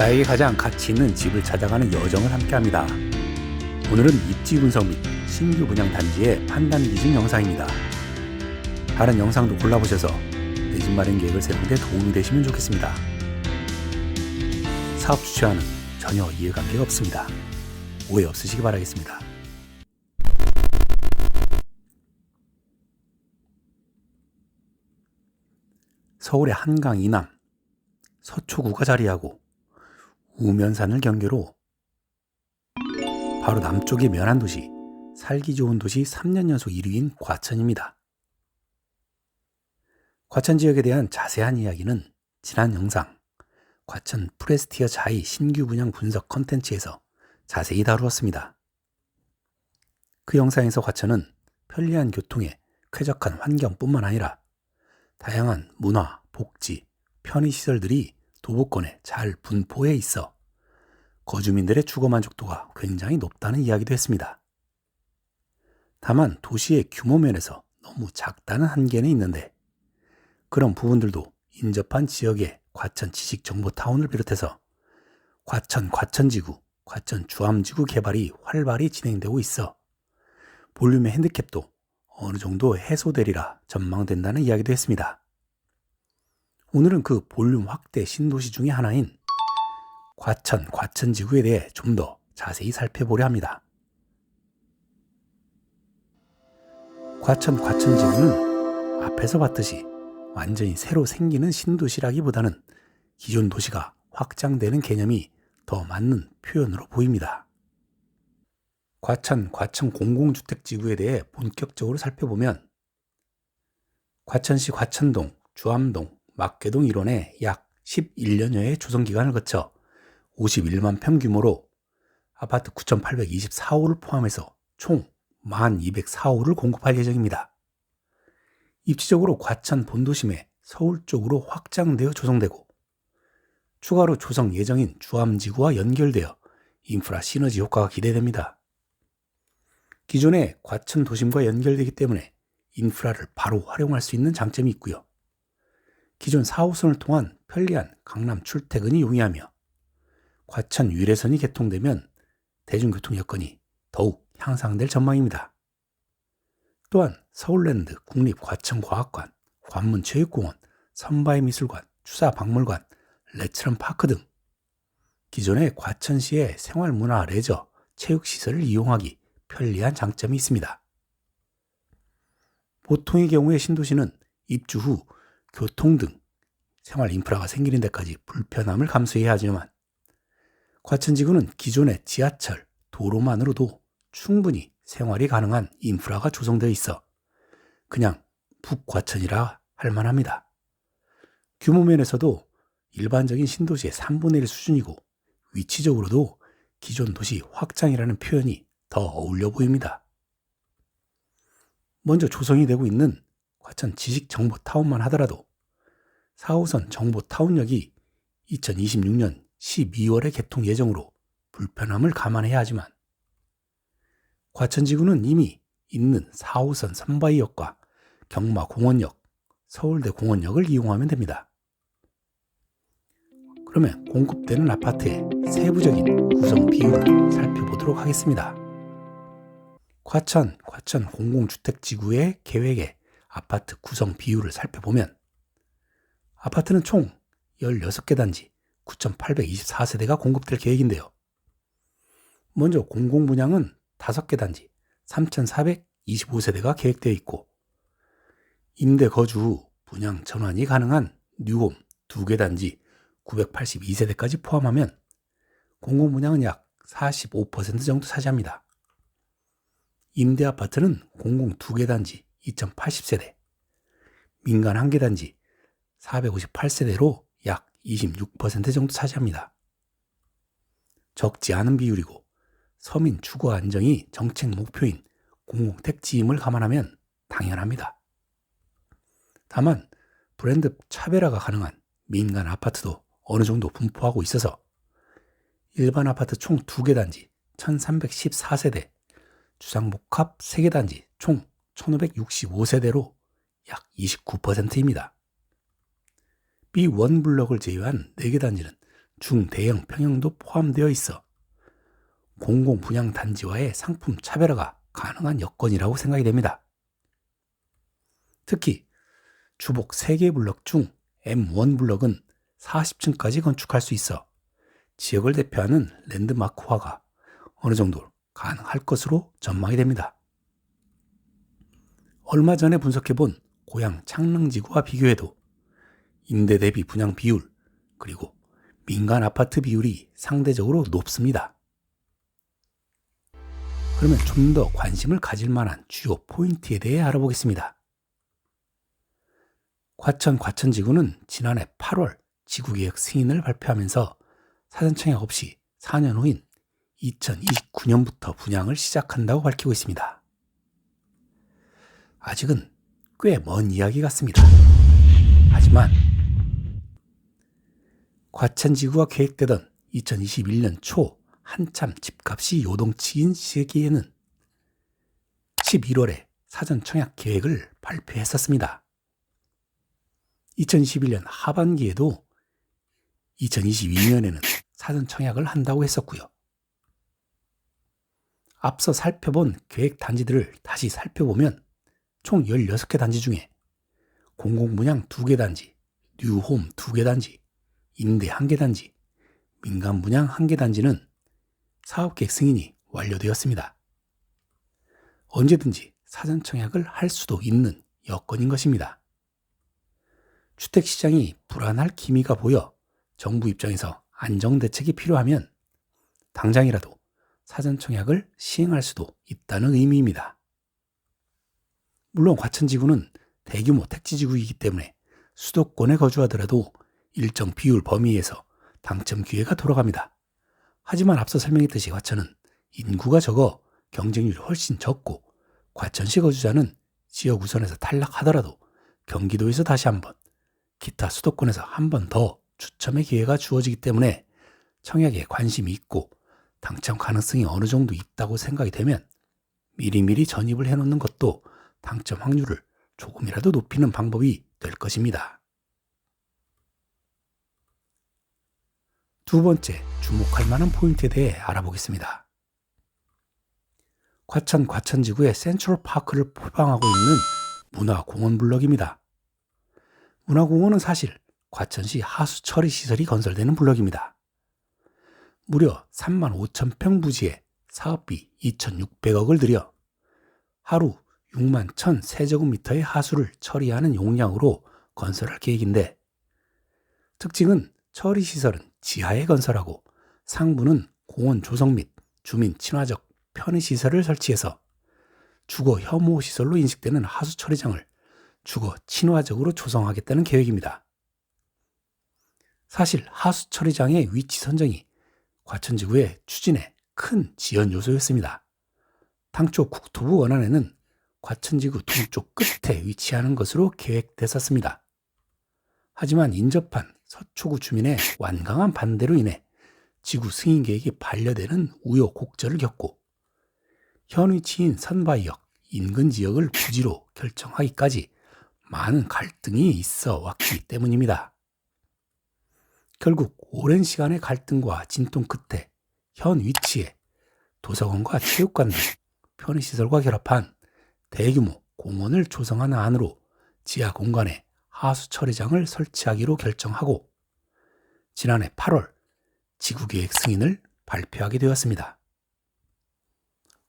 나에게 가장 가치 있는 집을 찾아가는 여정을 함께합니다. 오늘은 입지 분석 및 신규 분양 단지의 판단 기준 영상입니다. 다른 영상도 골라보셔서 내 집 마련 계획을 세우는 데 도움이 되시면 좋겠습니다. 사업 주체와는 전혀 이해관계가 없습니다. 오해 없으시기 바라겠습니다. 서울의 한강 이남, 서초구가 자리하고 우면산을 경계로 바로 남쪽의 면한 도시, 살기 좋은 도시 3년 연속 1위인 과천입니다. 과천 지역에 대한 자세한 이야기는 지난 영상 과천 프레스티어 자이 신규 분양 분석 컨텐츠에서 자세히 다루었습니다. 그 영상에서 과천은 편리한 교통에 쾌적한 환경뿐만 아니라 다양한 문화, 복지, 편의시설들이 도보권에 잘 분포해 있어 거주민들의 주거 만족도가 굉장히 높다는 이야기도 했습니다. 다만 도시의 규모 면에서 너무 작다는 한계는 있는데 그런 부분들도 인접한 지역의 과천 지식정보타운을 비롯해서 과천 과천지구, 과천 주암지구 개발이 활발히 진행되고 있어 볼륨의 핸디캡도 어느 정도 해소되리라 전망된다는 이야기도 했습니다. 오늘은 그 볼륨 확대 신도시 중의 하나인 과천, 과천 지구에 대해 좀 더 자세히 살펴보려 합니다. 과천, 과천 지구는 앞에서 봤듯이 완전히 새로 생기는 신도시라기보다는 기존 도시가 확장되는 개념이 더 맞는 표현으로 보입니다. 과천, 과천 공공주택 지구에 대해 본격적으로 살펴보면 과천시 과천동, 주암동, 막계동 일원에 약 11년여의 조성 기간을 거쳐 51만 평 규모로 아파트 9,824호를 포함해서 총 1,204호를 공급할 예정입니다. 입지적으로 과천 본도심에 서울 쪽으로 확장되어 조성되고 추가로 조성 예정인 주암지구와 연결되어 인프라 시너지 효과가 기대됩니다. 기존의 과천 도심과 연결되기 때문에 인프라를 바로 활용할 수 있는 장점이 있고요. 기존 4호선을 통한 편리한 강남 출퇴근이 용이하며 과천 위례선이 개통되면 대중교통 여건이 더욱 향상될 전망입니다. 또한 서울랜드 국립과천과학관, 관문체육공원, 선바이미술관, 추사박물관, 레츠런파크 등 기존의 과천시의 생활문화 레저, 체육시설을 이용하기 편리한 장점이 있습니다. 보통의 경우에 신도시는 입주 후 교통 등 생활 인프라가 생기는 데까지 불편함을 감수해야 하지만 과천지구는 기존의 지하철, 도로만으로도 충분히 생활이 가능한 인프라가 조성되어 있어 그냥 북과천이라 할 만합니다. 규모 면에서도 일반적인 신도시의 3분의 1 수준이고 위치적으로도 기존 도시 확장이라는 표현이 더 어울려 보입니다. 먼저 조성이 되고 있는 과천 지식정보타운만 하더라도 4호선 정보타운역이 2026년 12월에 개통 예정으로 불편함을 감안해야 하지만 과천지구는 이미 있는 4호선 삼바이역과 경마공원역, 서울대 공원역을 이용하면 됩니다. 그러면 공급되는 아파트의 세부적인 구성 비율을 살펴보도록 하겠습니다. 과천, 과천 공공주택지구의 계획의 아파트 구성 비율을 살펴보면 아파트는 총 16개 단지 9,824세대가 공급될 계획인데요. 먼저 공공 분양은 5개 단지 3,425세대가 계획되어 있고 임대 거주 후 분양 전환이 가능한 뉴홈 2개 단지 982세대까지 포함하면 공공 분양은 약 45% 정도 차지합니다. 임대 아파트는 공공 2개 단지 2.80세대, 민간 1개 단지 458세대로 약 26% 정도 차지합니다. 적지 않은 비율이고 서민 주거 안정이 정책 목표인 공공택지임을 감안하면 당연합니다. 다만 브랜드 차별화가 가능한 민간 아파트도 어느 정도 분포하고 있어서 일반 아파트 총 2개 단지 1314세대, 주상복합 3개 단지 총 1565세대로 약 29%입니다. B1 블럭을 제외한 4개 단지는 중대형 평형도 포함되어 있어 공공 분양 단지와의 상품 차별화가 가능한 여건이라고 생각이 됩니다. 특히 주복 3개 블럭 중 M1 블럭은 40층까지 건축할 수 있어 지역을 대표하는 랜드마크화가 어느 정도 가능할 것으로 전망이 됩니다. 얼마 전에 분석해본 고향 창릉지구와 비교해도 임대 대비 분양 비율 그리고 민간 아파트 비율이 상대적으로 높습니다. 그러면 좀 더 관심을 가질 만한 주요 포인트에 대해 알아보겠습니다. 과천 과천지구는 지난해 8월 지구계획 승인을 발표하면서 사전청약 없이 4년 후인 2029년부터 분양을 시작한다고 밝히고 있습니다. 아직은 꽤 먼 이야기 같습니다. 하지만 과천지구가 계획되던 2021년 초 한참 집값이 요동치인 시기에는 11월에 사전 청약 계획을 발표했었습니다. 2021년 하반기에도 2022년에는 사전 청약을 한다고 했었고요. 앞서 살펴본 계획 단지들을 다시 살펴보면 총 16개 단지 중에 공공분양 2개 단지, 뉴홈 2개 단지, 임대 1개 단지, 민간 분양 1개 단지는 사업계획 승인이 완료되었습니다. 언제든지 사전 청약을 할 수도 있는 여건인 것입니다. 주택시장이 불안할 기미가 보여 정부 입장에서 안정대책이 필요하면 당장이라도 사전 청약을 시행할 수도 있다는 의미입니다. 물론 과천지구는 대규모 택지지구이기 때문에 수도권에 거주하더라도 일정 비율 범위에서 당첨 기회가 돌아갑니다. 하지만 앞서 설명했듯이 과천은 인구가 적어 경쟁률이 훨씬 적고 과천시 거주자는 지역 우선에서 탈락하더라도 경기도에서 다시 한번 기타 수도권에서 한 번 더 추첨의 기회가 주어지기 때문에 청약에 관심이 있고 당첨 가능성이 어느 정도 있다고 생각이 되면 미리미리 전입을 해놓는 것도 당첨 확률을 조금이라도 높이는 방법이 될 것입니다. 두 번째, 주목할 만한 포인트에 대해 알아보겠습니다. 과천 과천지구의 센트럴 파크를 포방하고 있는 문화공원 블럭입니다. 문화공원은 사실 과천시 하수 처리 시설이 건설되는 블럭입니다. 무려 3만 5천 평 부지에 사업비 2,600억을 들여 하루 6만 1천 세제곱미터의 하수를 처리하는 용량으로 건설할 계획인데 특징은 처리 시설은 지하에 건설하고 상부는 공원 조성 및 주민 친화적 편의 시설을 설치해서 주거 혐오 시설로 인식되는 하수 처리장을 주거 친화적으로 조성하겠다는 계획입니다. 사실 하수 처리장의 위치 선정이 과천지구의 추진의 큰 지연 요소였습니다. 당초 국토부 원안에는 과천지구 동쪽 끝에 위치하는 것으로 계획됐었습니다. 하지만 인접한 서초구 주민의 완강한 반대로 인해 지구 승인 계획이 반려되는 우여곡절을 겪고 현 위치인 선바이역 인근 지역을 부지로 결정하기까지 많은 갈등이 있어 왔기 때문입니다. 결국 오랜 시간의 갈등과 진통 끝에 현 위치에 도서관과 체육관 등 편의시설과 결합한 대규모 공원을 조성하는 안으로 지하 공간에 하수 처리장을 설치하기로 결정하고 지난해 8월 지구계획 승인을 발표하게 되었습니다.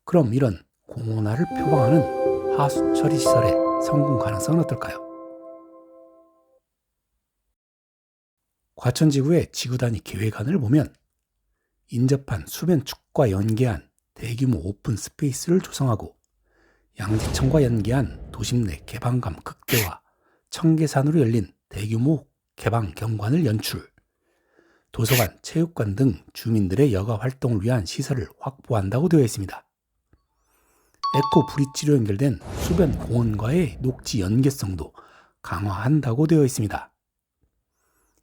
그럼 이런 공원화를 표방하는 하수 처리 시설의 성공 가능성은 어떨까요? 과천지구의 지구단위 계획안을 보면 인접한 수변축과 연계한 대규모 오픈 스페이스를 조성하고 양지청과 연계한 도심 내 개방감 극대화 청계산으로 열린 대규모 개방 경관을 연출, 도서관, 체육관 등 주민들의 여가 활동을 위한 시설을 확보한다고 되어 있습니다. 에코 브릿지로 연결된 수변 공원과의 녹지 연계성도 강화한다고 되어 있습니다.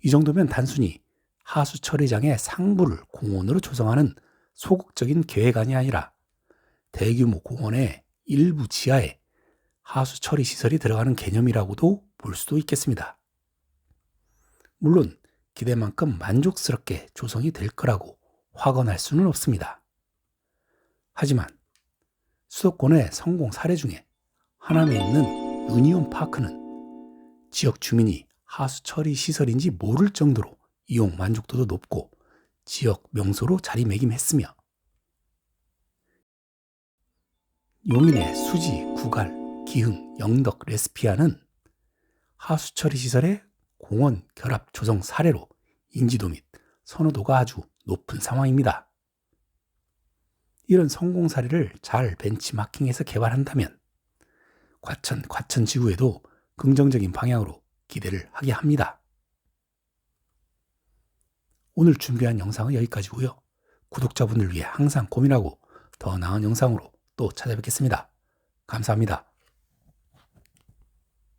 이 정도면 단순히 하수 처리장의 상부를 공원으로 조성하는 소극적인 계획안이 아니라 대규모 공원의 일부 지하에 하수 처리 시설이 들어가는 개념이라고도 볼 수도 있겠습니다. 물론 기대만큼 만족스럽게 조성이 될 거라고 확언할 수는 없습니다. 하지만 수도권의 성공 사례 중에 하남에 있는 유니온 파크는 지역 주민이 하수 처리 시설인지 모를 정도로 이용 만족도도 높고 지역 명소로 자리매김했으며 용인의 수지, 구갈, 기흥, 영덕, 레스피아는 하수 처리 시설의 공원 결합 조성 사례로 인지도 및 선호도가 아주 높은 상황입니다. 이런 성공 사례를 잘 벤치마킹해서 개발한다면 과천, 과천 지구에도 긍정적인 방향으로 기대를 하게 합니다. 오늘 준비한 영상은 여기까지고요. 구독자분들 위해 항상 고민하고 더 나은 영상으로 또 찾아뵙겠습니다. 감사합니다.